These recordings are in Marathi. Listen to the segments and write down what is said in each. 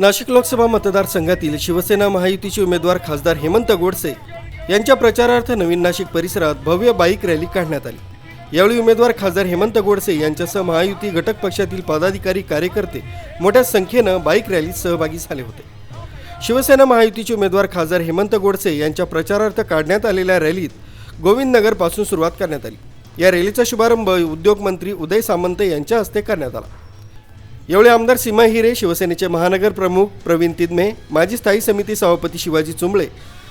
नाशिक लोकसभा मतदारसंघातील शिवसेना महायुतीचे उमेदवार खासदार हेमंत गोडसे यांच्या प्रचारार्थ नवीन नाशिक परिसरात भव्य बाईक रॅली काढण्यात आली. यावेळी उमेदवार खासदार हेमंत गोडसे यांच्यासह महायुती घटक पक्षातील पदाधिकारी कार्यकर्ते मोठ्या संख्येनं बाईक रॅलीत सहभागी झाले होते. शिवसेना महायुतीचे उमेदवार खासदार हेमंत गोडसे यांच्या प्रचारार्थ काढण्यात आलेल्या रॅलीत गोविंदनगरपासून सुरुवात करण्यात आली. या रॅलीचा शुभारंभ उद्योगमंत्री उदय सामंत यांच्या हस्ते करण्यात आला. यावेळी आमदार सीमा हिरे शिवसेनेचे महानगर प्रमुख प्रवीण तिदमे माजी स्थायी समिती सभापती शिवाजी चुंबळे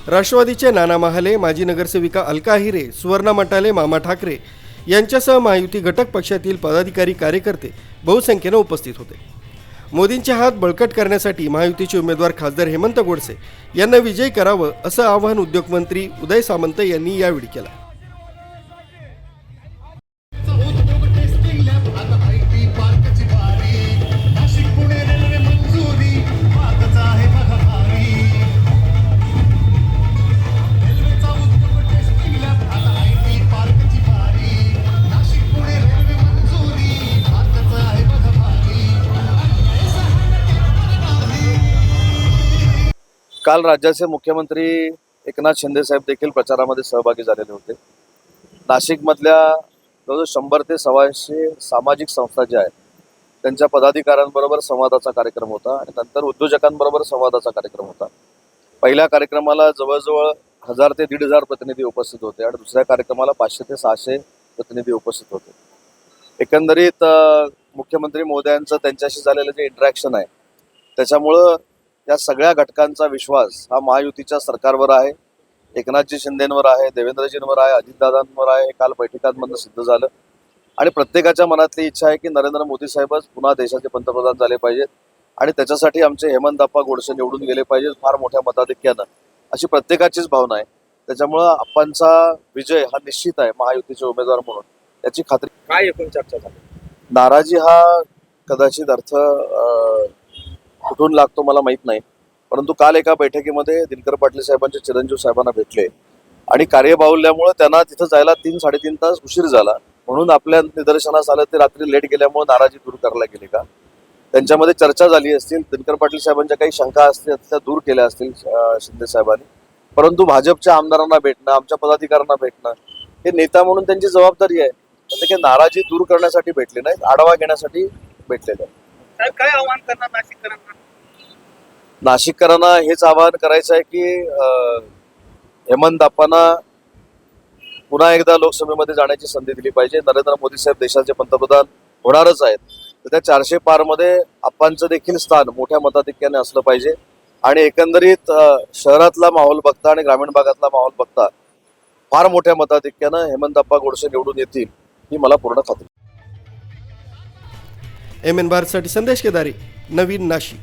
राष्ट्रवादीचे नाना महाले माजी नगरसेविका अलका हिरे सुवर्णा मटाले मामा ठाकरे यांच्यासह महायुती घटक पक्षातील पदाधिकारी कार्यकर्ते बहुसंख्येनं उपस्थित होते. मोदींचे हात बळकट करण्यासाठी महायुतीचे उमेदवार खासदार हेमंत गोडसे यांना विजयी करावं असं आवाहन उद्योगमंत्री उदय सामंत यांनी यावेळी केलं. काल राज्याचे मुख्यमंत्री एकनाथ शिंदे साहेब देखील प्रचारामध्ये सहभागी झालेले होते. नाशिकमधल्या जवळजवळ शंभर ते सव्वाशे सामाजिक संस्था ज्या आहेत त्यांच्या पदाधिकाऱ्यांबरोबर संवादाचा कार्यक्रम होता आणि नंतर उद्योजकांबरोबर संवादाचा कार्यक्रम होता. पहिल्या कार्यक्रमाला जवळजवळ हजार ते दीड हजार प्रतिनिधी उपस्थित होते आणि दुसऱ्या कार्यक्रमाला पाचशे ते सहाशे प्रतिनिधी उपस्थित होते. एकंदरीत मुख्यमंत्री मोदयांचं त्यांच्याशी झालेलं जे इंटरॅक्शन आहे त्याच्यामुळं या सगळ्या घटकांचा विश्वास हा महायुतीच्या सरकारवर आहे. एकनाथजी शिंदेंवर आहे देवेंद्रजींवर आहे अजितदादांवर आहे काल बैठकांमधनं सिद्ध झालं. आणि प्रत्येकाच्या मनातली इच्छा आहे की नरेंद्र मोदी साहेबच पुन्हा देशाचे पंतप्रधान झाले पाहिजेत. आणि त्याच्यासाठी आमचे हेमंतप्पा गोडसे निवडून गेले पाहिजेत फार मोठ्या मताधिक्यानं. अशी प्रत्येकाचीच भावना आहे. त्याच्यामुळं आप्पांचा विजय हा निश्चित आहे महायुतीचे उमेदवार म्हणून. याची खात्री काय एकूण चर्चा झाली? नाराजी हा कदाचित अर्थ कुठून लागतो मला माहीत नाही. परंतु काल एका बैठकीमध्ये दिनकर पाटील साहेबांचे चिरंजीव साहेबांना भेटले. आणि कार्यबाहुल्यामुळे त्यांना तिथं जायला तीन साडेतीन तास उशीर झाला. म्हणून आपल्या निदर्शनास आलं ते रात्री लेट गेल्यामुळे नाराजी दूर करायला गेली का? त्यांच्यामध्ये चर्चा झाली असतील. दिनकर पाटील साहेबांच्या काही शंका असतील त्या दूर केल्या असतील शिंदे साहेबांनी. परंतु भाजपच्या आमदारांना भेटणं आमच्या पदाधिकाऱ्यांना भेटणं हे नेता म्हणून त्यांची जबाबदारी आहे. तर ते काही नाराजी दूर करण्यासाठी भेटले नाहीत आढावा घेण्यासाठी भेटलेले काय आव्हान करणार नाशिककरांना हेच आवाहन करायचं आहे की हेमंत आप्पांना पुन्हा एकदा लोकसभेमध्ये जाण्याची संधी दिली पाहिजे. नरेंद्र मोदी साहेब देशाचे पंतप्रधान होणारच आहेत. तर त्या चारशे पारमध्ये आप्पांचं देखील स्थान मोठ्या मताधिक्याने असलं पाहिजे. आणि एकंदरीत शहरातला माहोल बघता आणि ग्रामीण भागातला माहोल बघता फार मोठ्या मताधिक्यानं हेमंतप्पा गोडसे निवडून येतील ही मला पूर्ण खात्री. एम एन भारतसाठी संदेश केदारी नवीन नाशिक.